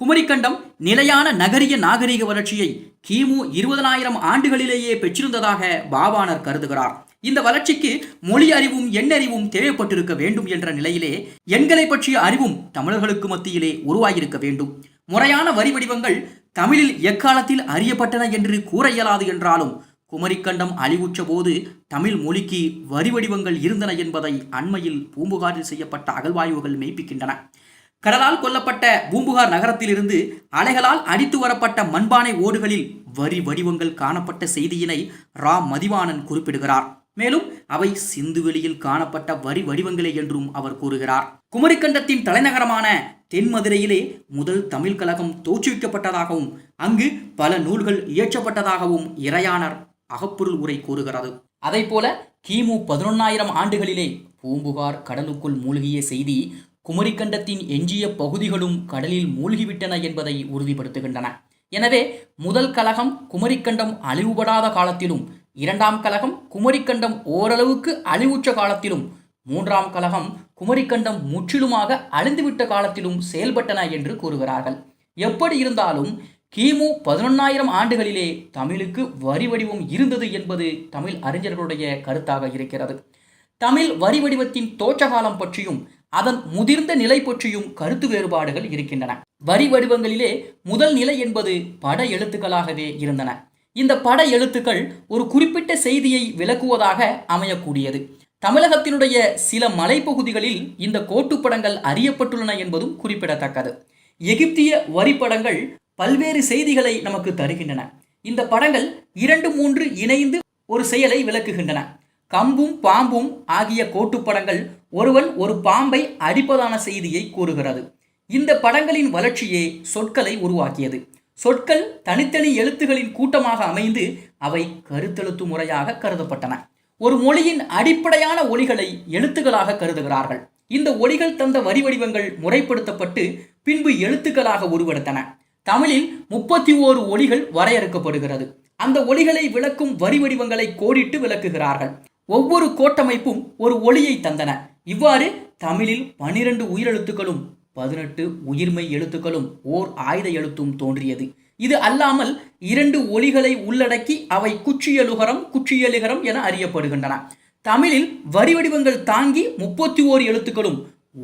குமரிக்கண்டம் நிலையான நகரிய நாகரிக வளர்ச்சியை கிமு இருபதனாயிரம் ஆண்டுகளிலேயே பெற்றிருந்ததாக பாவாணர் கருதுகிறார். இந்த வளர்ச்சிக்கு மொழி அறிவும் எண்ணறிவும் தேவைப்பட்டிருக்க வேண்டும் என்ற நிலையிலே எண்களை பற்றிய அறிவும் தமிழர்களுக்கு மத்தியிலே உருவாகியிருக்க வேண்டும். முறையான வரி வடிவங்கள் தமிழில் எக்காலத்தில் அறியப்பட்டன என்று கூற இயலாது என்றாலும் குமரிக்கண்டம் அழிவுற்ற போது தமிழ் மொழிக்கு வரி வடிவங்கள் இருந்தன என்பதை அண்மையில் பூம்புகாரில் செய்யப்பட்ட அகழ்வாய்வுகள் மெய்ப்பிக்கின்றன. கடலால் கொல்லப்பட்ட பூம்புகார் நகரத்திலிருந்து அலைகளால் அடித்து வரப்பட்ட மண்பானை ஓடுகளில் வரி வடிவங்கள் காணப்பட்ட செய்தியினை ரா மதிவாணன் குறிப்பிடுகிறார். மேலும் அவை சிந்துவெளியில் காணப்பட்ட வரி வடிவங்களே என்றும் அவர் கூறுகிறார். குமரிக்கண்டத்தின் தலைநகரமான தென்மதுரையிலே முதல் தமிழ் கழகம் தோற்றுவிக்கப்பட்டதாகவும் அங்கு பல நூல்கள் இயற்றப்பட்டதாகவும் இறையானர் அகப்பொருள் உரை கூறுகிறது. அதைப்போல கிமு பதினொன்னாயிரம் ஆண்டுகளிலே பூம்புகார் கடலுக்குள் மூழ்கிய செய்தி குமரிக்கண்டத்தின் எஞ்சிய பகுதிகளும் கடலில் மூழ்கிவிட்டன என்பதை உறுதிப்படுத்துகின்றன. எனவே முதல் கழகம் குமரிக்கண்டம் அழிவுபடாத காலத்திலும் இரண்டாம் கழகம் குமரிக்கண்டம் ஓரளவுக்கு அழிவுற்ற காலத்திலும் மூன்றாம் கழகம் குமரிக்கண்டம் முற்றிலுமாக அழிந்துவிட்ட காலத்திலும் செயல்பட்டன என்று கூறுகிறார்கள். எப்படி இருந்தாலும் கிமு பதினொன்னாயிரம் ஆண்டுகளிலே தமிழுக்கு வரி வடிவம் இருந்தது என்பது தமிழ் அறிஞர்களுடைய கருத்தாக இருக்கிறது. தமிழ் வரி வடிவத்தின் தோற்றகாலம் பற்றியும் அதன் முதிர்ந்த நிலை பற்றியும் கருத்து வேறுபாடுகள் இருக்கின்றன. வரி வடிவங்களிலே முதல் நிலை என்பது பட எழுத்துக்களாகவே இருந்தன. இந்த பட எழுத்துக்கள் ஒரு குறிப்பிட்ட செய்தியை விளக்குவதாக அமையக்கூடியது. தமிழகத்தினுடைய சில மலைப்பகுதிகளில் இந்த கோட்டுப்படங்கள் அறியப்பட்டுள்ளன என்பதும் குறிப்பிடத்தக்கது. எகிப்திய வரிப்படங்கள் பல்வேறு செய்திகளை நமக்கு தருகின்றன. இந்த படங்கள் இரண்டு மூன்று இணைந்து ஒரு செயலை விளக்குகின்றன. கம்பும் பாம்பும் ஆகிய கோட்டுப்படங்கள் ஒருவன் ஒரு பாம்பை அடிப்பதான செய்தியை கூறுகிறது. இந்த படங்களின் வளர்ச்சியே சொற்களை உருவாக்கியது. சொற்கள் தனித்தனி எழுத்துகளின் கூட்டமாக அமைந்து அவை கருத்தெழுத்து முறையாக கருதப்பட்டன. ஒரு மொழியின் அடிப்படையான ஒலிகளை எழுத்துக்களாக கருதுகிறார்கள். இந்த ஒலிகள் தந்த வரி வடிவங்கள் முறைப்படுத்தப்பட்டு பின்பு எழுத்துக்களாக உருவெடுத்தன. தமிழில் முப்பத்தி ஓரு ஒலிகள் வரையறுக்கப்படுகிறது. அந்த ஒலிகளை விளக்கும் வரி வடிவங்களை கோடிட்டு விளக்குகிறார்கள். ஒவ்வொரு கோட்டமைப்பும் ஒரு ஒளியை தந்தன. இவ்வாறு தமிழில் பனிரெண்டு உயிரெழுத்துக்களும் பதினெட்டு உயிர்மை எழுத்துக்களும் ஓர் ஆயுத எழுத்தும் தோன்றியது. இது அல்லாமல் இரண்டு ஒலிகளை உள்ளடக்கி அவை குச்சியலுகரம் குச்சியலுகரம் என அறியப்படுகின்றன. தமிழில் வரி வடிவங்கள் தாங்கி முப்பத்தி ஓர் எழுத்துக்களும்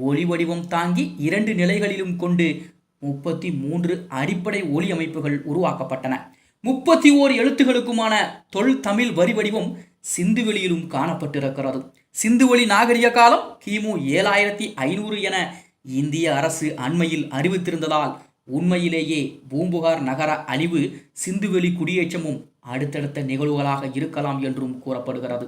ஒலி வடிவம் தாங்கி இரண்டு நிலைகளிலும் கொண்டு முப்பத்தி மூன்று அடிப்படை ஒலி அமைப்புகள் உருவாக்கப்பட்டன. முப்பத்தி ஓர் எழுத்துகளுக்குமான தொல் தமிழ் வரி வடிவம் சிந்துவெளியிலும் காணப்பட்டிருக்கிறது. சிந்துவெளி நாகரிக காலம் கிமு ஏழாயிரத்தி ஐநூறு என இந்திய அரசு அண்மையில் அறிவித்திருந்ததால் உண்மையிலேயே பூம்புகார் நகர அழிவு சிந்துவெளி குடியேற்றமும் அடுத்தடுத்த நிகழ்வுகளாக இருக்கலாம் என்றும் கூறப்படுகிறது.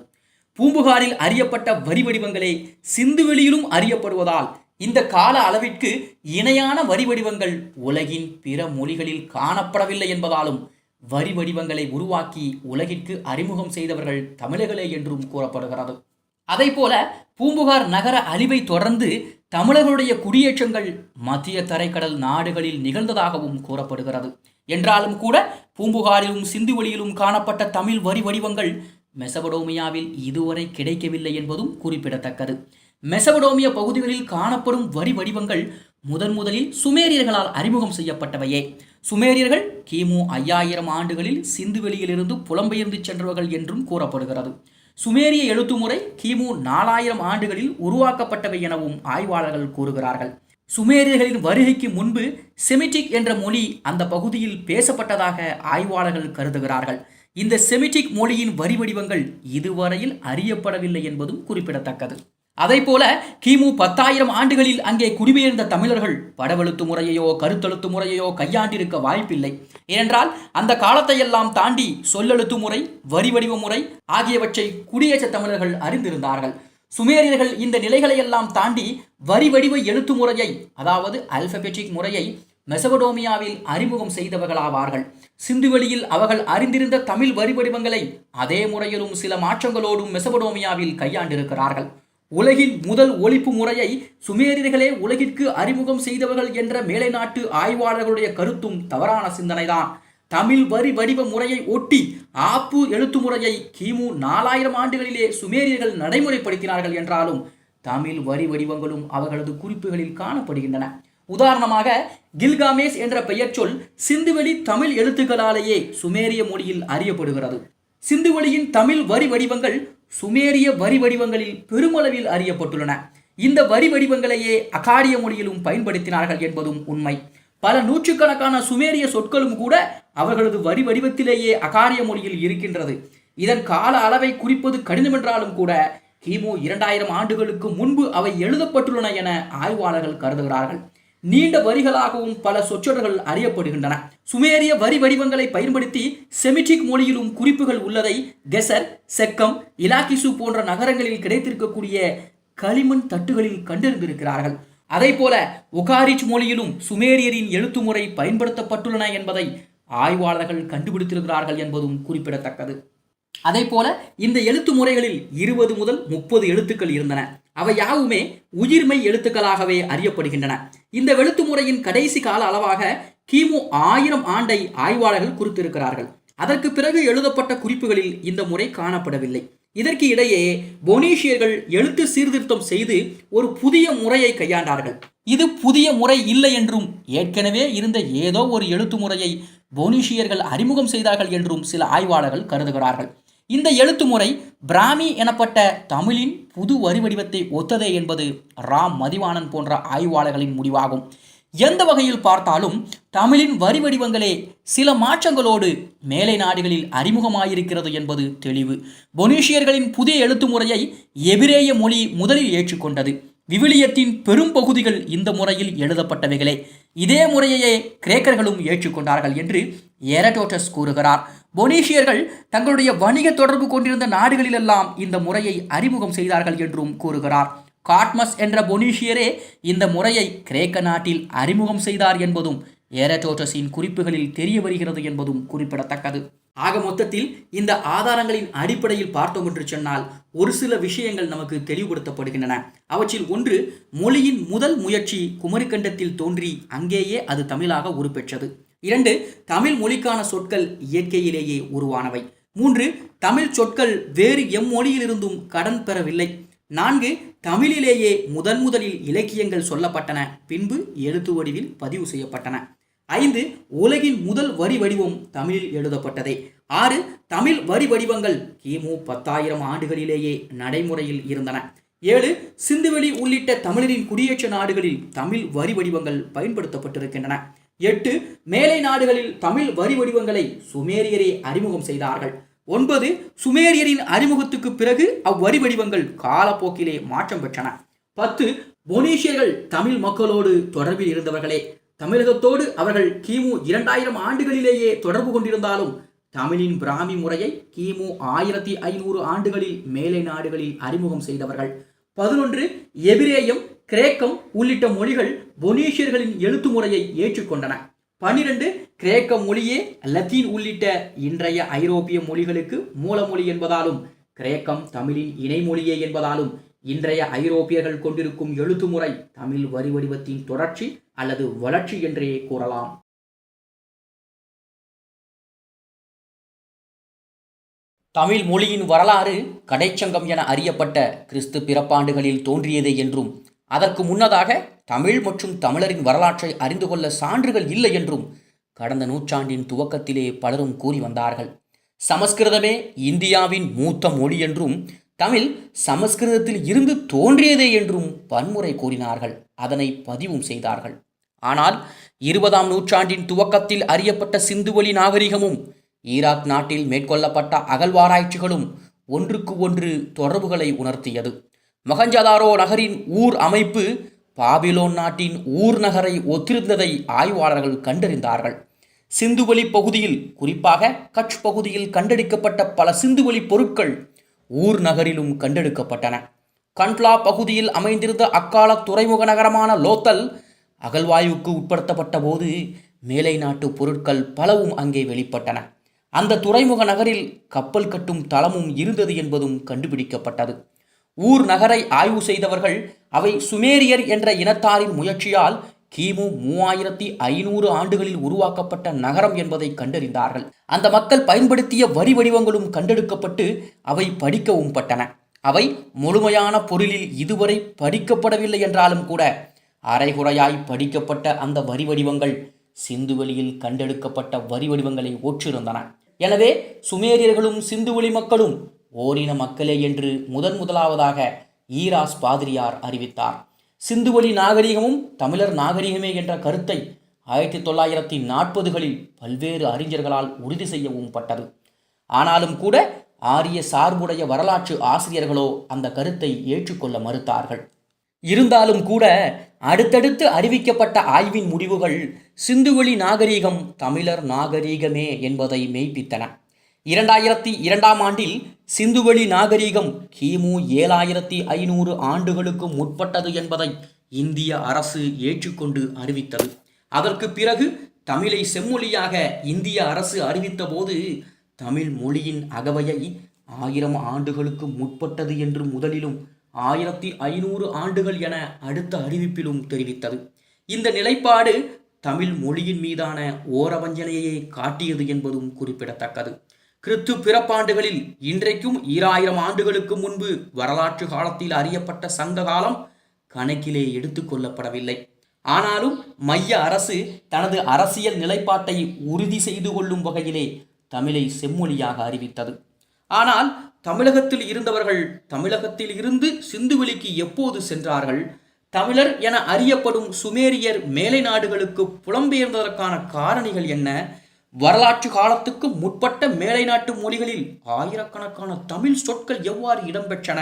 பூம்புகாரில் அறியப்பட்ட வரி வடிவங்களே சிந்துவெளியிலும் அறியப்படுவதால் இந்த கால அளவிற்கு இணையான வரி வடிவங்கள் உலகின் பிற மொழிகளில் காணப்படவில்லை என்பதாலும் வரி வடிவங்களை உருவாக்கி உலகிற்கு அறிமுகம் செய்தவர்கள் தமிழர்களே என்றும் கூறப்படுகிறது. அதைப்போல பூம்புகார் நகர அழிவை தொடர்ந்து தமிழர்களுடைய குடியேற்றங்கள் மத்திய தரைக்கடல் நாடுகளில் நிகழ்ந்ததாகவும் கூறப்படுகிறது. என்றாலும் கூட பூம்புகாரிலும் சிந்துவெளியிலும் காணப்பட்ட தமிழ் வரி வடிவங்கள் மெசபடோமியாவில் இதுவரை கிடைக்கவில்லை என்பதும் குறிப்பிடத்தக்கது. மெசபடோமிய பகுதிகளில் காணப்படும் வரி வடிவங்கள் முதன் முதலில் சுமேரியர்களால் அறிமுகம் செய்யப்பட்டவையே. சுமேரியர்கள் கிமு ஐயாயிரம் ஆண்டுகளில் சிந்துவெளியிலிருந்து புலம்பெயர்ந்து சென்றவர்கள் என்றும் கூறப்படுகிறது. சுமேரிய எழுத்துமுறை கிமு நாலாயிரம் ஆண்டுகளில் உருவாக்கப்பட்டவை எனவும் ஆய்வாளர்கள் கூறுகிறார்கள். சுமேரியர்களின் வருகைக்கு முன்பு செமிட்டிக் என்ற மொழி அந்த பகுதியில் பேசப்பட்டதாக ஆய்வாளர்கள் கருதுகிறார்கள். இந்த செமிட்டிக் மொழியின் வரி வடிவங்கள் இதுவரையில் அறியப்படவில்லை என்பதும் குறிப்பிடத்தக்கது. போல கிமு பத்தாயிரம் ஆண்டுகளில் அங்கே குடிபெயர்ந்த தமிழர்கள் படவெழுத்து முறையையோ கருத்தெழுத்து முறையையோ கையாண்டிருக்க வாய்ப்பில்லை. ஏனென்றால் அந்த காலத்தையெல்லாம் தாண்டி சொல்லெழுத்து முறை வரி வடிவ முறை ஆகியவற்றை குடியேற்ற தமிழர்கள் அறிந்திருந்தார்கள். சுமேரியர்கள் இந்த நிலைகளையெல்லாம் தாண்டி வரி வடிவ எழுத்து முறையை அதாவது அல்பபெட்டிக் முறையை மெசபடோமியாவில் அறிமுகம் செய்தவர்களாவார்கள். சிந்துவெளியில் அவர்கள் அறிந்திருந்த தமிழ் வரி வடிவங்களை அதே முறையிலும் சில மாற்றங்களோடும் மெசபடோமியாவில் கையாண்டிருக்கிறார்கள். உலகின் முதல் ஒழிப்பு முறையை சுமேரியர்களே உலகிற்கு அறிமுகம் செய்தவர்கள் என்ற மேலை நாட்டு ஆய்வாளர்களுடைய கருத்தும் தவறான சிந்தனைதான். தமிழ் வரி வடிவ முறையை ஒட்டி ஆப்பு எழுத்து முறையை கிமு நாலாயிரம் ஆண்டுகளிலே சுமேரியர்கள் நடைமுறைப்படுத்தினார்கள் என்றாலும் தமிழ் வரி வடிவங்களும் அவர்களது குறிப்புகளில் காணப்படுகின்றன. உதாரணமாக கில்காமேஸ் என்ற பெயர் சொல் சிந்துவெளி தமிழ் எழுத்துக்களாலேயே சுமேரிய மொழியில் அறியப்படுகிறது. சிந்துவெளியின் தமிழ் வரி வடிவங்கள் சுமேரிய வரி வடிவங்களில் பெருமளவில் அறியப்பட்டுள்ளன. இந்த வரி வடிவங்களையே அகாடிய மொழியிலும் பயன்படுத்தினார்கள் என்பதும் உண்மை. பல நூற்றுக்கணக்கான சுமேரிய சொற்களும் கூட அவர்களது வரி வடிவத்திலேயே அகாரிய மொழியில் இருக்கின்றது. இதன் கால அளவை குறிப்பது கடினமென்றாலும் கூட கிமு இரண்டாயிரம் ஆண்டுகளுக்கு முன்பு அவை எழுதப்பட்டுள்ளன என ஆய்வாளர்கள் கருதுகிறார்கள். நீண்ட வரிகளாகவும் பல சொற்றொடர்கள் அறியப்படுகின்றன. சுமேரிய வரி வடிவங்களை பயன்படுத்தி செமிட்டிக் மொழியிலும் குறிப்புகள் உள்ளதை கெசர் செக்கம் இலாக்கிசு போன்ற நகரங்களில் கிடைத்திருக்கக்கூடிய களிமண் தட்டுகளில் கண்டறிந்திருக்கிறார்கள். அதை போல ஒகாரிச் மொழியிலும் சுமேரியரின் எழுத்து முறை பயன்படுத்தப்பட்டுள்ளன என்பதை ஆய்வாளர்கள் கண்டுபிடித்திருக்கிறார்கள் என்பதும் குறிப்பிடத்தக்கது. அதே போல இந்த எழுத்து முறைகளில் இருபது முதல் முப்பது எழுத்துக்கள் இருந்தன. அவை யாவுமே உயிர்மை எழுத்துக்களாகவே அறியப்படுகின்றன. இந்த வெளுத்து முறையின் கடைசி கால அளவாக கிமு ஆயிரம் ஆண்டை ஆய்வாளர்கள் குறித்திருக்கிறார்கள். அதற்கு பிறகு எழுதப்பட்ட குறிப்புகளில் இந்த முறை காணப்படவில்லை. இதற்கு இடையே பொனீஷியர்கள் எழுத்து சீர்திருத்தம் செய்து ஒரு புதிய முறையை கையாண்டார்கள். இது புதிய முறை இல்லை என்றும் ஏற்கனவே இருந்த ஏதோ ஒரு எழுத்து முறையை பொனீஷியர்கள் அறிமுகம் செய்தார்கள் என்றும் சில ஆய்வாளர்கள் கருதுகிறார்கள். இந்த எழுத்து முறை பிராமி எனப்பட்ட தமிழின் புது வரி வடிவத்தை ஒத்ததே என்பது ராம் மதிவாணன் போன்ற ஆய்வாளர்களின் முடிவாகும். எந்த வகையில் பார்த்தாலும் தமிழின் வரி வடிவங்களே சில மாற்றங்களோடு மேலை நாடுகளில் அறிமுகமாயிருக்கிறது என்பது தெளிவு. பொனீஷியர்களின் புதிய எழுத்து முறையை எபிரேய மொழி முதலில் ஏற்றுக்கொண்டது. விவிலியத்தின் பெரும் பகுதிகள் இந்த முறையில் எழுதப்பட்டவைகளே. இதே முறையையே கிரேக்கர்களும் ஏற்றுக்கொண்டார்கள் என்று எரடோட்டஸ் கூறுகிறார். பொனீஷியர்கள் தங்களுடைய வணிக தொடர்பு கொண்டிருந்த நாடுகளிலெல்லாம் இந்த முறையை அறிமுகம் செய்தார்கள் என்றும் கூறுகிறார். காட்மஸ் என்ற பொனீஷியரே இந்த முறையை கிரேக்க நாட்டில் அறிமுகம் செய்தார் என்பதும் ஏரடோட்டஸின் குறிப்புகளில் தெரிய வருகிறது என்பதும் குறிப்பிடத்தக்கது. ஆக மொத்தத்தில் இந்த ஆதாரங்களின் அடிப்படையில் பார்த்தோம் என்று சொன்னால் ஒரு சில விஷயங்கள் நமக்கு தெளிவுபடுத்தப்படுகின்றன. அவற்றில் ஒன்று மொழியின் முதல் முயற்சி குமரிக்கண்டத்தில் தோன்றி அங்கேயே அது தமிழாக உருப்பெற்றது. இரண்டு தமிழ் மொழிக்கான சொற்கள் இயற்கையிலேயே உருவானவை. மூன்று தமிழ் சொற்கள் வேறு எம்மொழியிலிருந்தும் கடன் பெறவில்லை. நான்கு தமிழிலேயே முதன் முதலில் இலக்கியங்கள் சொல்லப்பட்டன பின்பு எழுத்து வடிவில் பதிவு செய்யப்பட்டன. ஐந்து உலகின் முதல் வரி வடிவம் தமிழில் எழுதப்பட்டதே. ஆறு தமிழ் வரி வடிவங்கள் கிமு பத்தாயிரம் ஆண்டுகளிலேயே நடைமுறையில் இருந்தன. ஏழு சிந்துவெளி உள்ளிட்ட தமிழரின் குடியேற்ற நாடுகளில் தமிழ் வரி வடிவங்கள் பயன்படுத்தப்பட்டிருக்கின்றன. எட்டு மேலை நாடுகளில் தமிழ் வரி வடிவங்களை சுமேரியரே அறிமுகம் செய்தார்கள். ஒன்பது சுமேரியரின் அறிமுகத்துக்கு பிறகு அவ்வரி வடிவங்கள் காலப்போக்கிலே மாற்றம் பெற்றன. பத்து பொனீஷியர்கள் தமிழ் மக்களோடு தொடர்பில் இருந்தவர்களே. தமிழகத்தோடு அவர்கள் கிமு இரண்டாயிரம் ஆண்டுகளிலேயே தொடர்பு கொண்டிருந்தாலும் தமிழின் பிராமி முறையை கிமு ஆயிரத்தி ஐநூறு ஆண்டுகளில் மேலை நாடுகளில் அறிமுகம் செய்தவர்கள். பதினொன்று எபிரேயம் கிரேக்கம் உள்ளிட்ட மொழிகள் பொனீஷியர்களின் எழுத்து முறையை ஏற்றுக்கொண்டன. பன்னிரண்டு கிரேக்க மொழியே லத்தீன் உள்ளிட்ட இன்றைய ஐரோப்பிய மொழிகளுக்கு மூலமொழி என்பதாலும் கிரேக்கம் தமிழின் இணைமொழியே என்பதாலும் இன்றைய ஐரோப்பியர்கள் கொண்டிருக்கும் எழுத்து முறை தமிழ் வரி வடிவத்தின் தொடர்ச்சி அல்லது வளர்ச்சி என்றே கூறலாம். தமிழ் மொழியின் வரலாறு கடைச்சங்கம் என அறியப்பட்ட கிறிஸ்து பிறப்பாண்டுகளில் தோன்றியது என்றும் அதற்கு முன்னதாக தமிழ் மற்றும் தமிழரின் வரலாற்றை அறிந்து கொள்ள சான்றுகள் இல்லை என்றும் கடந்த நூற்றாண்டின் துவக்கத்திலே பலரும் கூறி வந்தார்கள். சமஸ்கிருதமே இந்தியாவின் மூத்த மொழி என்றும் தமிழ் சமஸ்கிருதத்தில் இருந்து தோன்றியதே என்றும் பன்முறை கூறினார்கள். அதனை பதிவும் செய்தார்கள். ஆனால் இருபதாம் நூற்றாண்டின் துவக்கத்தில் அறியப்பட்ட சிந்துவெளி நாகரிகமும் ஈராக் நாட்டில் மேற்கொள்ளப்பட்ட அகழ்வாராய்ச்சிகளும் ஒன்றுக்கு ஒன்று தொடர்புகளை உணர்த்தியது. மொஹஞ்சதாரோ நகரின் ஊர் அமைப்பு பாபிலோன் நாட்டின் ஊர் நகரை ஒத்திருந்ததை ஆய்வாளர்கள் கண்டறிந்தார்கள். சிந்துவெளி பகுதியில் குறிப்பாக கட்ச் பகுதியில் கண்டெடுக்கப்பட்ட பல சிந்துவெளி பொருட்கள் ஊர் நகரிலும் கண்டெடுக்கப்பட்டன. கண்ட்லா பகுதியில் அமைந்திருந்த அக்கால துறைமுக நகரமான லோத்தல் அகழ்வாய்வுக்கு உட்படுத்தப்பட்ட போது மேலை நாட்டு பொருட்கள் பலவும் அங்கே வெளிப்பட்டன. அந்த துறைமுக நகரில் கப்பல் கட்டும் தளமும் இருந்தது என்பதும் கண்டுபிடிக்கப்பட்டது. ஊர் நகரை ஆய்வு செய்தவர்கள் அவை சுமேரியர் என்ற இனத்தாரின் முயற்சியால் கிமு மூவாயிரத்தி ஐநூறு ஆண்டுகளில் உருவாக்கப்பட்ட நகரம் என்பதை கண்டறிந்தார்கள். அந்த மக்கள் பயன்படுத்திய வரி வடிவங்களும் கண்டெடுக்கப்பட்டு அவை படிக்கவும் பட்டன. அவை முழுமையான பொருளில் இதுவரை படிக்கப்படவில்லை என்றாலும் கூட அரைகுறையாய் படிக்கப்பட்ட அந்த வரி வடிவங்கள் சிந்துவெளியில் கண்டெடுக்கப்பட்ட வரி வடிவங்களை ஒற்றிருந்தன. எனவே சுமேரியர்களும் சிந்துவெளி மக்களும் ஓரின மக்களே என்று முதன் முதலாவதாக ஈராஸ் பாதிரியார் அறிவித்தார். சிந்துவெளி நாகரிகமும் தமிழர் நாகரிகமே என்ற கருத்தை ஆயிரத்தி தொள்ளாயிரத்தி நாற்பதுகளில் பல்வேறு அறிஞர்களால் உறுதி செய்யவும் பட்டது. ஆனாலும் கூட ஆரிய சார்புடைய வரலாற்று ஆசிரியர்களோ அந்த கருத்தை ஏற்றுக்கொள்ள மறுத்தார்கள். இருந்தாலும் கூட அடுத்தடுத்து அறிவிக்கப்பட்ட ஆய்வின் முடிவுகள் சிந்துவெளி நாகரீகம் தமிழர் நாகரீகமே என்பதை மெய்ப்பித்தன. இரண்டாயிரத்தி இரண்டாம் ஆண்டில் சிந்துவெளி நாகரீகம் கிமு ஏழாயிரத்தி ஐநூறு ஆண்டுகளுக்கு முற்பட்டது என்பதை இந்திய அரசு ஏற்றுக்கொண்டு அறிவித்தது. அதற்கு பிறகு தமிழை செம்மொழியாக இந்திய அரசு அறிவித்தபோது தமிழ் மொழியின் அகவையை ஆயிரம் ஆண்டுகளுக்கு முற்பட்டது என்று முதலிலும் ஆயிரத்தி ஐநூறு ஆண்டுகள் என அடுத்த அறிவிப்பிலும் தெரிவித்தது. இந்த நிலைப்பாடு தமிழ் மொழியின் மீதான ஓரவஞ்சனையை காட்டியது என்பதும் குறிப்பிடத்தக்கது. கிறித்து பிறப்பாண்டுகளில் இன்றைக்கும் ஈராயிரம் ஆண்டுகளுக்கு முன்பு வரலாற்று காலத்தில் அறியப்பட்ட சங்க காலம் கணக்கிலே எடுத்துக்கொள்ளப்படவில்லை ஆனாலும் மைய அரசு தனது அரசியல் நிலைப்பாட்டை உறுதி செய்து கொள்ளும் வகையிலே தமிழை செம்மொழியாக அறிவித்தது. ஆனால் தமிழகத்தில் இருந்தவர்கள் தமிழகத்தில் இருந்து சிந்துவெளிக்கு எப்போது சென்றார்கள்? தமிழர் என அறியப்படும் சுமேரியர் மேலை நாடுகளுக்கு புலம்பெயர்ந்ததற்கான காரணிகள் என்ன? வரலாற்று காலத்துக்கு முற்பட்ட மேலை நாட்டு மொழிகளில் ஆயிரக்கணக்கான தமிழ் சொற்கள் எவ்வாறு இடம்பெற்றன?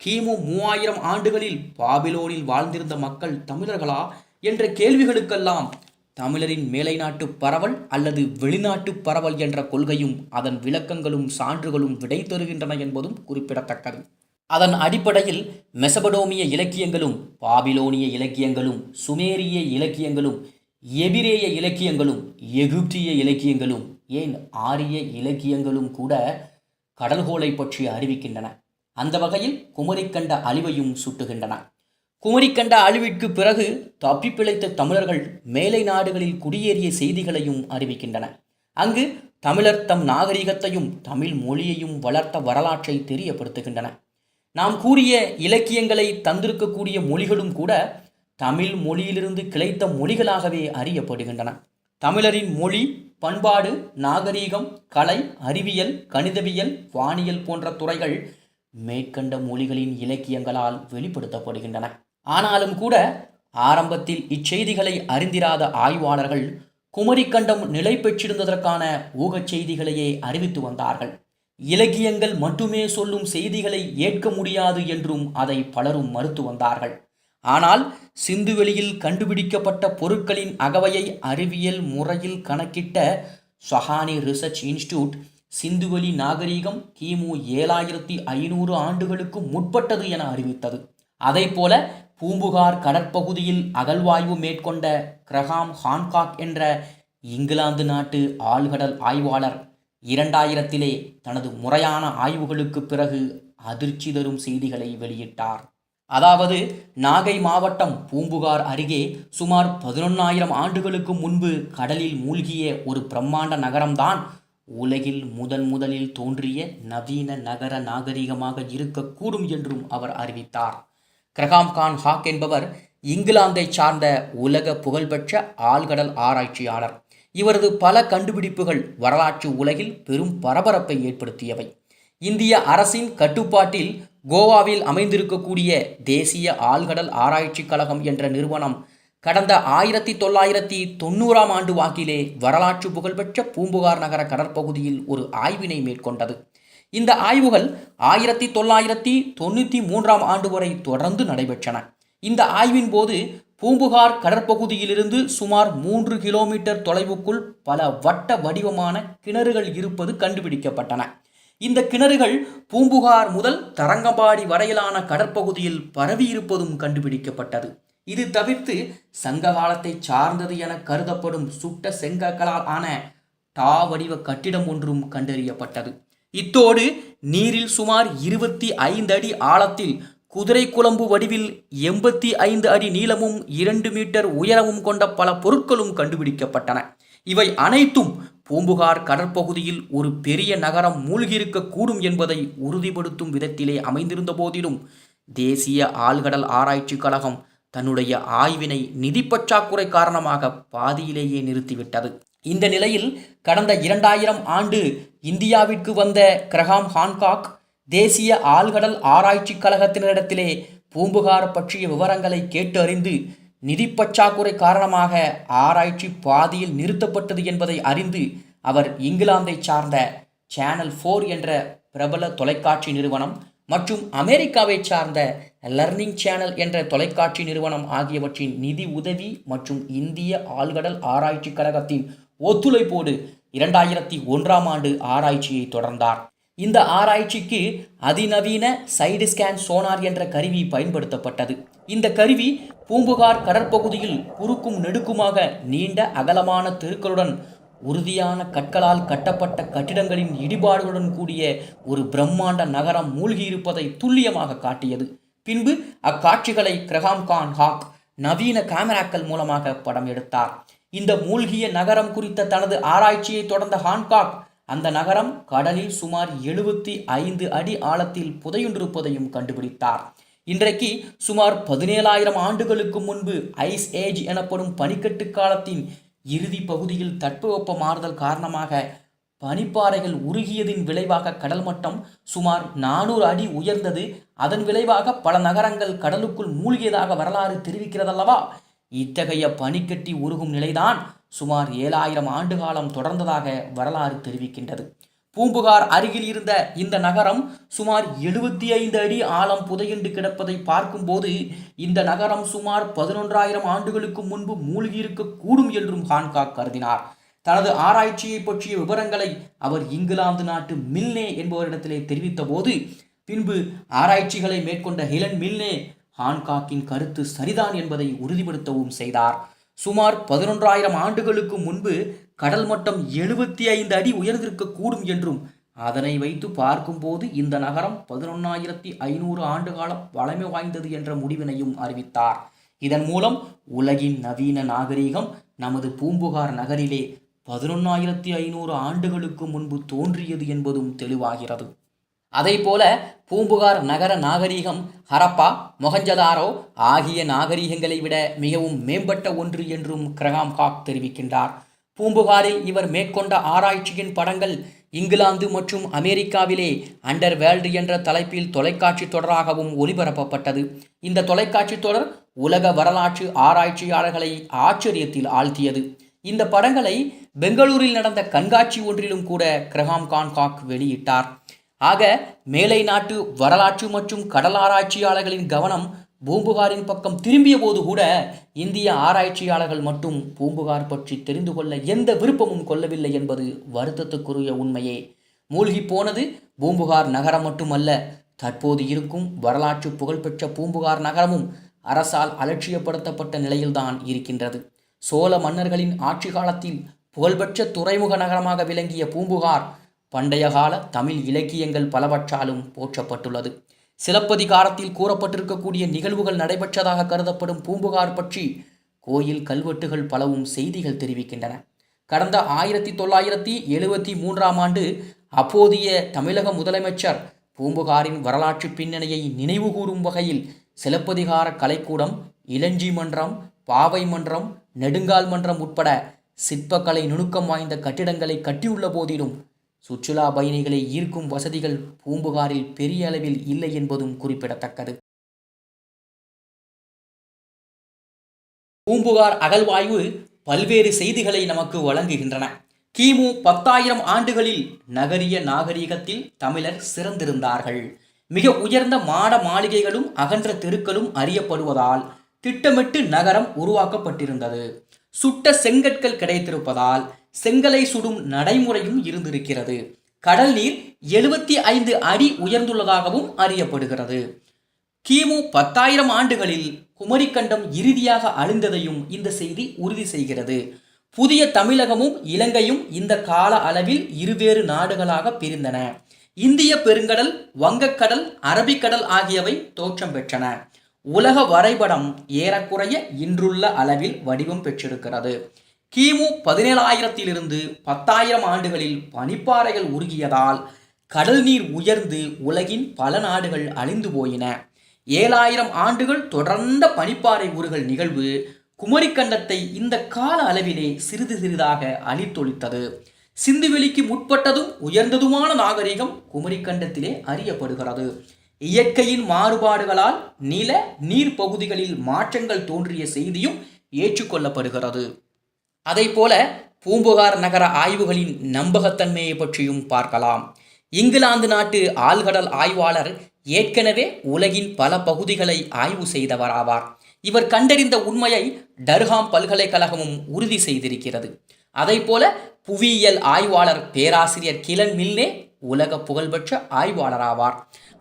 கிமு மூவாயிரம் ஆண்டுகளில் பாபிலோனில் வாழ்ந்திருந்த மக்கள் தமிழர்களா? என்ற கேள்விகளுக்கெல்லாம் தமிழரின் மேலை நாட்டு பரவல் அல்லது வெளிநாட்டு பரவல் என்ற கொள்கையும் அதன் விளக்கங்களும் சான்றுகளும் விடை தருகின்றன என்பதும் குறிப்பிடத்தக்கது. அதன் அடிப்படையில் மெசபடோமிய இலக்கியங்களும் பாபிலோனிய இலக்கியங்களும் சுமேரிய இலக்கியங்களும் எபிரேய இலக்கியங்களும் எகிப்திய இலக்கியங்களும் ஏன் ஆரிய இலக்கியங்களும் கூட கடல்கோளை பற்றி அறிவிக்கின்றன. அந்த வகையில் குமரிக்கண்ட அழிவையும் சுட்டுகின்றன. குமரிக்கண்ட அழிவிற்கு பிறகு தப்பிப்பிழைத்த தமிழர்கள் மேலை நாடுகளில் குடியேறிய செய்திகளையும் அறிவிக்கின்றன. அங்கு தமிழர் தம் நாகரிகத்தையும் தமிழ் மொழியையும் வளர்த்த வரலாற்றை தெரியப்படுத்துகின்றன. நாம் கூறிய இலக்கியங்களை தந்திருக்கக்கூடிய மொழிகளும் கூட தமிழ் மொழியிலிருந்து கிளைத்த மொழிகளாகவே அறியப்படுகின்றன. தமிழரின் மொழி பண்பாடு நாகரீகம் கலை அறிவியல் கணிதவியல் வானியல் போன்ற துறைகள் மேற்கண்ட மொழிகளின் இலக்கியங்களால் வெளிப்படுத்தப்படுகின்றன. ஆனாலும் கூட ஆரம்பத்தில் இச்செய்திகளை அறிந்திராத ஆய்வாளர்கள் குமரிக்கண்டம் நிலை பெற்றிருந்ததற்கான ஊகச் செய்திகளையே அறிவித்து வந்தார்கள். இலக்கியங்கள் மட்டுமே சொல்லும் செய்திகளை ஏற்க முடியாது என்றும் அதை பலரும் மறுத்து வந்தார்கள். ஆனால் சிந்துவெளியில் கண்டுபிடிக்கப்பட்ட பொருட்களின் அகவையை அறிவியல் முறையில் கணக்கிட்ட சஹானி ரிசர்ச் இன்ஸ்டியூட் சிந்துவெளி நாகரீகம் கிமு ஏழாயிரத்தி ஐநூறு ஆண்டுகளுக்கு முற்பட்டது என அறிவித்தது. அதைப்போல பூம்புகார் கடற்பகுதியில் அகழ்வாய்வு மேற்கொண்ட கிரஹாம் ஹான்காக் என்ற இங்கிலாந்து நாட்டு ஆழ்கடல் ஆய்வாளர் இரண்டாயிரத்திலே தனது முறையான ஆய்வுகளுக்கு பிறகு அதிர்ச்சி தரும் செய்திகளை வெளியிட்டார். அதாவது நாகை மாவட்டம் பூம்புகார் அருகே சுமார் பதினொன்னாயிரம் ஆண்டுகளுக்கு முன்பு கடலில் மூழ்கிய ஒரு பிரம்மாண்ட நகரம்தான் உலகில் முதன் முதலில் தோன்றிய நவீன நகர நாகரிகமாக இருக்கக்கூடும் என்றும் அவர் அறிவித்தார். கிரகாம் கான் ஹாக் என்பவர் இங்கிலாந்தை சார்ந்த உலக புகழ்பெற்ற ஆழ்கடல் ஆராய்ச்சியாளர். இவரது பல கண்டுபிடிப்புகள் வரலாற்று உலகில் பெரும் பரபரப்பை ஏற்படுத்தியவை. இந்திய அரசின் கட்டுப்பாட்டில் கோவாவில் அமைந்திருக்கக்கூடிய தேசிய ஆழ்கடல் ஆராய்ச்சி கழகம் என்ற நிறுவனம் கடந்த ஆயிரத்தி தொள்ளாயிரத்தி தொண்ணூறாம் ஆண்டு வாக்கிலே வரலாற்று புகழ்பெற்ற பூம்புகார் நகர கடற்பகுதியில் ஒரு ஆய்வினை மேற்கொண்டது. இந்த ஆய்வுகள் ஆயிரத்தி தொள்ளாயிரத்தி தொண்ணூற்றி மூன்றாம் ஆண்டு வரை தொடர்ந்து நடைபெற்றன. இந்த ஆய்வின் போது பூம்புகார் கடற்பகுதியிலிருந்து சுமார் மூன்று கிலோமீட்டர் தொலைவுக்குள் பல வட்ட வடிவமான கிணறுகள் இருப்பது கண்டுபிடிக்கப்பட்டன. இந்த கிணறுகள் பூம்புகார் முதல் தரங்கம்பாடி வரையிலான கடற்பகுதியில் பரவியிருப்பதும் கண்டுபிடிக்கப்பட்டது. இது தவிர்த்து சங்க காலத்தை சார்ந்தது என கருதப்படும் சுட்ட செங்கற்களால் ஆன டா வடிவ கட்டிடம் ஒன்றும் கண்டறியப்பட்டது. இத்தோடு நீரில் சுமார் இருபத்தி ஐந்து அடி ஆழத்தில் குதிரை குழம்பு வடிவில் எண்பத்தி ஐந்து அடி நீளமும் இரண்டு மீட்டர் உயரமும் கொண்ட பல பொருட்களும் கண்டுபிடிக்கப்பட்டன. இவை அனைத்தும் பூம்புகார் கடற்பகுதியில் ஒரு பெரிய நகரம் மூழ்கியிருக்க கூடும் என்பதை உறுதிப்படுத்தும் விதத்திலே அமைந்திருந்த போதிலும் தேசிய ஆழ்கடல் ஆராய்ச்சி கழகம் தன்னுடைய ஆய்வினை நிதி பற்றாக்குறை காரணமாக பாதியிலேயே நிறுத்திவிட்டது. இந்த நிலையில் கடந்த இரண்டாயிரம் ஆண்டு இந்தியாவிற்கு வந்த கிரஹாம் ஹான்காக் தேசிய ஆழ்கடல் ஆராய்ச்சி கழகத்தினரிடத்திலே பூம்புகார் பற்றிய விவரங்களை கேட்டு அறிந்து நிதி பற்றாக்குறை காரணமாக ஆராய்ச்சி பாதியில் நிறுத்தப்பட்டது என்பதை அறிந்து அவர் இங்கிலாந்தை சார்ந்த சேனல் ஃபோர் என்ற பிரபல தொலைக்காட்சி நிறுவனம் மற்றும் அமெரிக்காவை சார்ந்த லர்னிங் சேனல் என்ற தொலைக்காட்சி நிறுவனம் ஆகியவற்றின் நிதி உதவி மற்றும் இந்திய ஆழ்கடல் ஆராய்ச்சி கழகத்தின் ஒத்துழைப்போடு இரண்டாயிரத்தி ஒன்றாம் ஆண்டு ஆராய்ச்சியை தொடர்ந்தார். இந்த ஆராய்ச்சிக்கு அதிநவீன சைடு ஸ்கேன் சோனார் என்ற கருவி பயன்படுத்தப்பட்டது. இந்த கருவி பூம்புகார் கடற்பகுதியில் குறுக்கும் நெடுக்குமாக நீண்ட அகலமான தெருக்களுடன் உறுதியான கற்களால் கட்டப்பட்ட கட்டிடங்களின் இடிபாடுகளுடன் கூடிய ஒரு பிரம்மாண்ட நகரம் மூழ்கியிருப்பதை துல்லியமாக காட்டியது. பின்பு அக்காட்சிகளை கிரகாம் கான் ஹாக் நவீன கேமராக்கள் மூலமாக படம் எடுத்தார். இந்த மூழ்கிய நகரம் குறித்த தனது ஆராய்ச்சியை தொடர்ந்த ஹான்காக் அந்த நகரம் கடலில் சுமார் எழுபத்தி ஐந்து அடி ஆழத்தில் புதையுண்டிருப்பதையும் கண்டுபிடித்தார். இன்றைக்கு சுமார் பதினேழாயிரம் ஆண்டுகளுக்கு முன்பு ஐஸ் ஏஜ் எனப்படும் பனிக்கட்டு காலத்தின் இறுதி பகுதியில் தட்பவெப்ப மாறுதல் காரணமாக பனிப்பாறைகள் உருகியதின் விளைவாக கடல் மட்டம் சுமார் நானூறு அடி உயர்ந்தது. அதன் விளைவாக பல நகரங்கள் கடலுக்குள் மூழ்கியதாக வரலாறு தெரிவிக்கிறதல்லவா? இத்தகைய பனிக்கட்டி உருகும் நிலைதான் சுமார் ஏழாயிரம் ஆண்டு காலம் தொடர்ந்ததாக வரலாறு தெரிவிக்கின்றது. பூம்புகார் அருகில் இருந்த இந்த நகரம் சுமார் எழுபத்தி ஐந்து அடி ஆழம் புதையுண்டு கிடப்பதை பார்க்கும்போது இந்த நகரம் சுமார் பதினொன்றாயிரம் ஆண்டுகளுக்கு முன்பு மூழ்கியிருக்க கூடும் என்றும் ஹான்காக் கருதினார். தனது ஆராய்ச்சியை பற்றிய விவரங்களை அவர் இங்கிலாந்து நாட்டு மில்னே என்பவரிடத்திலே தெரிவித்த போது பின்பு ஆராய்ச்சிகளை மேற்கொண்ட ஹிலன் மில்னே ஹான்காக்கின் கருத்து சரிதான் என்பதை உறுதிப்படுத்தவும் செய்தார். சுமார் பதினொன்றாயிரம் ஆண்டுகளுக்கு முன்பு கடல் மட்டம் எழுபத்தி ஐந்து அடி உயர்ந்திருக்க கூடும் என்றும் அதனை வைத்து பார்க்கும்போது இந்த நகரம் பதினொன்னாயிரத்தி ஐநூறு ஆண்டு காலம் வளமை வாய்ந்தது என்ற முடிவினையும் அறிவித்தார். இதன் மூலம் உலகின் நவீன நாகரீகம் நமது பூம்புகார் நகரிலே பதினொன்னாயிரத்தி ஐநூறு ஆண்டுகளுக்கு முன்பு தோன்றியது என்பதும் தெளிவாகிறது. அதைப்போல பூம்புகார் நகர நாகரீகம் ஹரப்பா மொஹஞ்சதாரோ ஆகிய நாகரீகங்களை விட மிகவும் மேம்பட்ட ஒன்று என்றும் கிரகாம் காக் தெரிவிக்கின்றார். பூம்புகாரில் இவர் மேற்கொண்ட ஆராய்ச்சியின் படங்கள் இங்கிலாந்து மற்றும் அமெரிக்காவிலே அண்டர் வேர்ல்டு என்ற தலைப்பில் தொலைக்காட்சி தொடராகவும் ஒளிபரப்பப்பட்டது. இந்த தொலைக்காட்சி தொடர் உலக வரலாற்று ஆராய்ச்சியாளர்களை ஆச்சரியத்தில் ஆழ்த்தியது. இந்த படங்களை பெங்களூரில் நடந்த கண்காட்சி ஒன்றிலும் கூட கிரஹாம் கான் காக் வெளியிட்டார். ஆக மேலை நாட்டு வரலாற்று மற்றும் கடல் ஆராய்ச்சியாளர்களின் கவனம் பூம்புகாரின் பக்கம் திரும்பிய போது கூட இந்திய ஆராய்ச்சியாளர்கள் மட்டும் பூம்புகார் பற்றி தெரிந்து கொள்ள எந்த விருப்பமும் கொள்ளவில்லை என்பது வருத்தத்துக்குரிய உண்மையே. மூழ்கி போனது பூம்புகார் நகரம் மட்டுமல்ல தற்போது இருக்கும் வரலாற்று புகழ்பெற்ற பூம்புகார் நகரமும் அரசால் அலட்சியப்படுத்தப்பட்ட நிலையில்தான் இருக்கின்றது. சோழ மன்னர்களின் ஆட்சி காலத்தில் புகழ்பெற்ற துறைமுக நகரமாக விளங்கிய பூம்புகார் பண்டைய கால தமிழ் இலக்கியங்கள் பலவற்றாலும் போற்றப்பட்டுள்ளது. சிலப்பதிகாரத்தில் கூறப்பட்டிருக்கக்கூடிய நிகழ்வுகள் நடைபெற்றதாக கருதப்படும் பூம்புகார் பற்றி கோயில் கல்வெட்டுகள் பலவும் செய்திகள் தெரிவிக்கின்றன. கடந்த ஆயிரத்தி தொள்ளாயிரத்தி எழுபத்தி மூன்றாம் ஆண்டு அப்போதைய தமிழக முதலமைச்சர் பூம்புகாரின் வரலாற்று பின்னணியை நினைவுகூரும் வகையில் சிலப்பதிகார கலைக்கூடம் இளஞ்சி மன்றம் பாவை மன்றம் நெடுங்கால் மன்றம் உட்பட சிற்பக்கலை நுணுக்கம் வாய்ந்த கட்டிடங்களை கட்டியுள்ள போதிலும் சுற்றுலா பயணிகளை ஈர்க்கும் வசதிகள் பூம்புகாரில் பெரிய அளவில் இல்லை என்பதும் குறிப்பிடத்தக்கது. பூம்புகார் அகழ்வாய்வு பல்வேறு செய்திகளை நமக்கு வழங்குகின்றன. கிமு பத்தாயிரம் ஆண்டுகளில் நகரிய நாகரிகத்தில் தமிழர் சிறந்திருந்தார்கள். மிக உயர்ந்த மாட மாளிகைகளும் அகன்ற தெருக்களும் அறியப்படுவதால் திட்டமிட்டு நகரம் உருவாக்கப்பட்டிருந்தது. சுட்ட செங்கற்கள் கிடைத்திருப்பதால் செங்கலை சுடும் நடைமுறையும் இருந்திருக்கிறது. கடல் நீர் எழுபத்தி ஐந்து அடி உயர்ந்துள்ளதாகவும் அறியப்படுகிறது. கிமு பத்தாயிரம் ஆண்டுகளில் குமரிக்கண்டம் இறுதியாக அழிந்ததையும் இந்த செய்தி உறுதி செய்கிறது. புதிய தமிழகமும் இலங்கையும் இந்த கால அளவில் இருவேறு நாடுகளாக பிரிந்தன. இந்திய பெருங்கடல் வங்கக்கடல் அரபிக்கடல் ஆகியவை தோற்றம் பெற்றன. உலக வரைபடம் ஏறக்குறைய இன்றுள்ள அளவில் வடிவம் பெற்றிருக்கிறது. கிமு பதினேழாயிரத்திலிருந்து பத்தாயிரம் ஆண்டுகளில் பனிப்பாறைகள் உருகியதால் கடல் நீர் உயர்ந்து உலகின் பல நாடுகள் அழிந்து போயின. ஏழாயிரம் ஆண்டுகள் தொடர்ந்த பனிப்பாறை உருகல் நிகழ்வு குமரிக்கண்டத்தை இந்த கால அளவிலே சிறிது சிறிதாக அழித்தொழித்தது. சிந்துவெளிக்கு முற்பட்டதும் உயர்ந்ததுமான நாகரிகம் குமரிக்கண்டத்திலே அறியப்படுகிறது. இயற்கையின் மாறுபாடுகளால் நில நீர் பகுதிகளில் மாற்றங்கள் தோன்றிய செய்தியும் ஏற்றுக்கொள்ளப்படுகிறது. அதைப்போல பூம்புகார் நகர ஆய்வுகளின் நம்பகத்தன்மையை பற்றியும் பார்க்கலாம். இங்கிலாந்து நாட்டு ஆழ்கடல் ஆய்வாளர் ஏற்கனவே உலகின் பல பகுதிகளை ஆய்வு செய்தவராவார். இவர் கண்டறிந்த உண்மையை டர்ஹாம் பல்கலைக்கழகமும் உறுதி செய்திருக்கிறது. அதைப்போல புவியியல் ஆய்வாளர் பேராசிரியர் கிலன் மில்னே உலக புகழ்பெற்ற ஆய்வாளராவார்.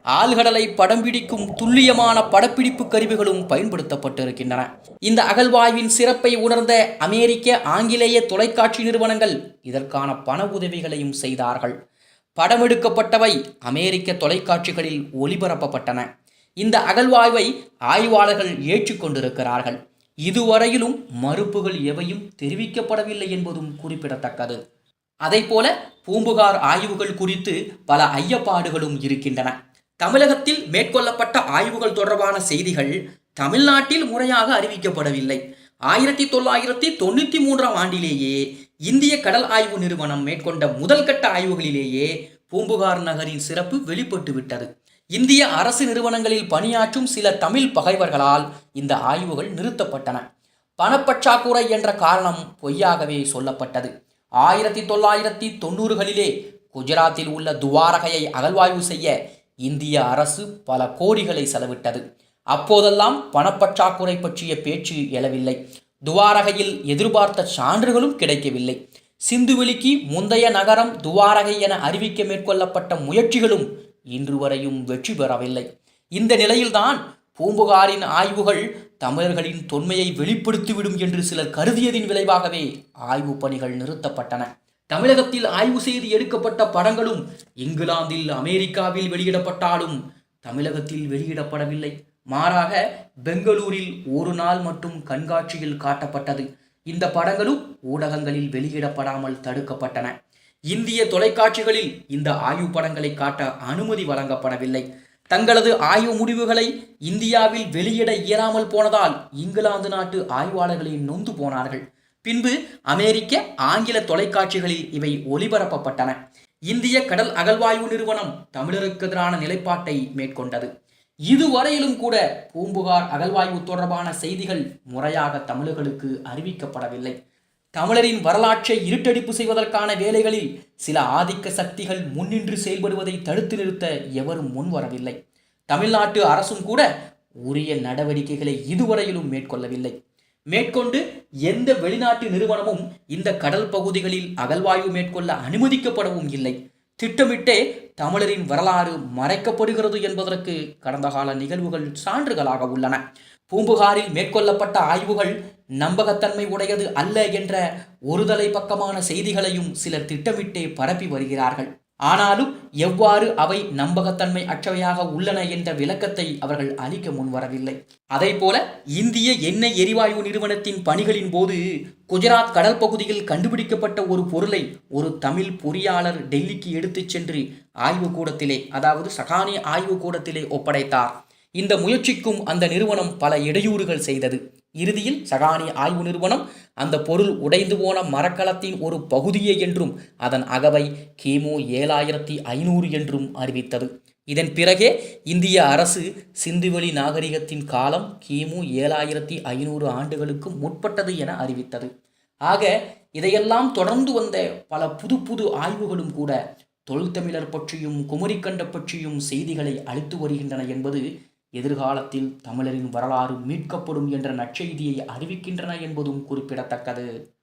ஆழ்கடலை படம் பிடிக்கும் துல்லியமான படப்பிடிப்பு கருவிகளும் பயன்படுத்தப்பட்டிருக்கின்றன. இந்த அகழ்வாய்வின் சிறப்பை உணர்ந்த அமெரிக்க ஆங்கிலேய தொலைக்காட்சி நிறுவனங்கள் இதற்கான பண உதவிகளையும் செய்தார்கள். படமெடுக்கப்பட்டவை அமெரிக்க தொலைக்காட்சிகளில் ஒளிபரப்பப்பட்டன. இந்த அகழ்வாய்வை ஆய்வாளர்கள் ஏற்றுக்கொண்டிருக்கிறார்கள். இதுவரையிலும் மறுப்புகள் எவையும் தெரிவிக்கப்படவில்லை என்பதும் குறிப்பிடத்தக்கது. அதைப்போல பூம்புகார் ஆய்வுகள் குறித்து பல ஐயப்பாடுகளும் இருக்கின்றன. தமிழகத்தில் மேற்கொள்ளப்பட்ட ஆய்வுகள் தொடர்பான செய்திகள் தமிழ்நாட்டில் முறையாக அறிவிக்கப்படவில்லை. ஆயிரத்தி தொள்ளாயிரத்தி தொண்ணூற்றி மூன்றாம் ஆண்டிலேயே இந்திய கடல் ஆய்வு நிறுவனம் மேற்கொண்ட முதல் கட்ட ஆய்வுகளிலேயே பூம்புகார் நகரின் சிறப்பு வெளிப்பட்டு விட்டது. இந்திய அரசு நிறுவனங்களில் பணியாற்றும் சில தமிழ் பகைவர்களால் இந்த ஆய்வுகள் நிறுத்தப்பட்டன. பணப்பற்றாக்குறை என்ற காரணம் பொய்யாகவே சொல்லப்பட்டது. ஆயிரத்தி தொள்ளாயிரத்தி தொண்ணூறுகளிலே குஜராத்தில் உள்ள துவாரகையை அகழ்வாய்வு செய்ய இந்திய அரசு பல கோடிகளை செலவிட்டது. அப்போதெல்லாம் பணப்பற்றாக்குறை பற்றிய பேச்சு எழவில்லை. துவாரகையில் எதிர்பார்த்த சான்றுகளும் கிடைக்கவில்லை. சிந்துவெளிக்கு முந்தைய நகரம் துவாரகை என அறிவிக்க மேற்கொள்ளப்பட்ட முயற்சிகளும் இன்று வரையும் வெற்றி பெறவில்லை. இந்த நிலையில்தான் பூம்புகாரின் ஆய்வுகள் தமிழர்களின் தொன்மையை வெளிப்படுத்திவிடும் என்று சிலர் கருதியதின் விளைவாகவே ஆய்வு பணிகள் நிறுத்தப்பட்டன. தமிழகத்தில் ஆய்வு செய்து எடுக்கப்பட்ட படங்களும் இங்கிலாந்தில் அமெரிக்காவில் வெளியிடப்பட்டாலும் தமிழகத்தில் வெளியிடப்படவில்லை. மாறாக பெங்களூரில் ஒரு நாள் மட்டும் கண்காட்சியில் காட்டப்பட்டது. இந்த படங்களும் ஊடகங்களில் வெளியிடப்படாமல் தடுக்கப்பட்டன. இந்திய தொலைக்காட்சிகளில் இந்த ஆய்வு படங்களை காட்ட அனுமதி வழங்கப்படவில்லை. தங்களது ஆய்வு முடிவுகளை இந்தியாவில் வெளியிட இயலாமல் போனதால் இங்கிலாந்து நாட்டு ஆய்வாளர்களை நொந்து போனார்கள். பின்பு அமெரிக்க ஆங்கில தொலைக்காட்சிகளில் இவை ஒளிபரப்பப்பட்டன. இந்திய கடல் அகழ்வாய்வு நிறுவனம் தமிழருக்கு எதிரான நிலைப்பாட்டை மேற்கொண்டது. இதுவரையிலும் கூட பூம்புகார் அகழ்வாய்வு தொடர்பான செய்திகள் முறையாக தமிழர்களுக்கு அறிவிக்கப்படவில்லை. தமிழரின் வரலாற்றை இருட்டடிப்பு செய்வதற்கான வேலைகளில் சில ஆதிக்க சக்திகள் முன்னின்று செயல்படுவதை தடுத்து நிறுத்த எவரும் முன்வரவில்லை தமிழ்நாட்டு அரசும் கூட உரிய நடவடிக்கைகளை இதுவரையிலும் மேற்கொள்ளவில்லை. மேற்கொண்டு எந்த வெளிநாட்டு நிறுவனமும் இந்த கடல் பகுதிகளில் அகழ்வாய்வு மேற்கொள்ள அனுமதிக்கப்படவும் இல்லை. திட்டமிட்டே தமிழரின் வரலாறு மறைக்கப்படுகிறது என்பதற்கு கடந்த கால நிகழ்வுகள் சான்றுகளாக உள்ளன. பூம்புகாரில் மேற்கொள்ளப்பட்ட ஆய்வுகள் நம்பகத்தன்மை உடையது அல்ல என்ற ஒருதலை பக்கமான செய்திகளையும் சிலர் திட்டமிட்டே பரப்பி வருகிறார்கள். ஆனாலும் எவ்வாறு அவை நம்பகத்தன்மை அற்றவையாக உள்ளன என்ற விளக்கத்தை அவர்கள் அளிக்க முன்வரவில்லை. போல இந்திய எண்ணெய் எரிவாயு நிறுவனத்தின் பணிகளின் போது குஜராத் கடல் பகுதியில் கண்டுபிடிக்கப்பட்ட ஒரு பொருளை ஒரு தமிழ் பொறியாளர் டெல்லிக்கு எடுத்துச் சென்று ஆய்வுக்கூடத்திலே அதாவது சகானி ஆய்வுக்கூடத்திலே ஒப்படைத்தார். இந்த முயற்சிக்கும் அந்த நிறுவனம் பல இடையூறுகள் செய்தது. இறுதியில் சகானி ஆய்வு நிறுவனம் அந்த பொருள் உடைந்து போன மரக்கலத்தின் ஒரு பகுதியே என்றும் அதன் அகவை கிமு ஏழாயிரத்தி ஐநூறு என்றும் அறிவித்தது. இதன் பிறகே இந்திய அரசு சிந்துவெளி நாகரிகத்தின் காலம் கிமு ஏழாயிரத்தி ஐநூறு ஆண்டுகளுக்கு முற்பட்டது என அறிவித்தது. ஆக இதையெல்லாம் தொடர்ந்து வந்த பல புது புது ஆய்வுகளும் கூட தொல்தமிழர் பற்றியும் குமரிக்கண்ட பற்றியும் செய்திகளை அளித்து வருகின்றன என்பது எதிர்காலத்தில் தமிழரின் வரலாறு மீட்கப்படும் என்ற நற்செய்தியை அறிவிக்கின்றன என்பதும் குறிப்பிடத்தக்கது.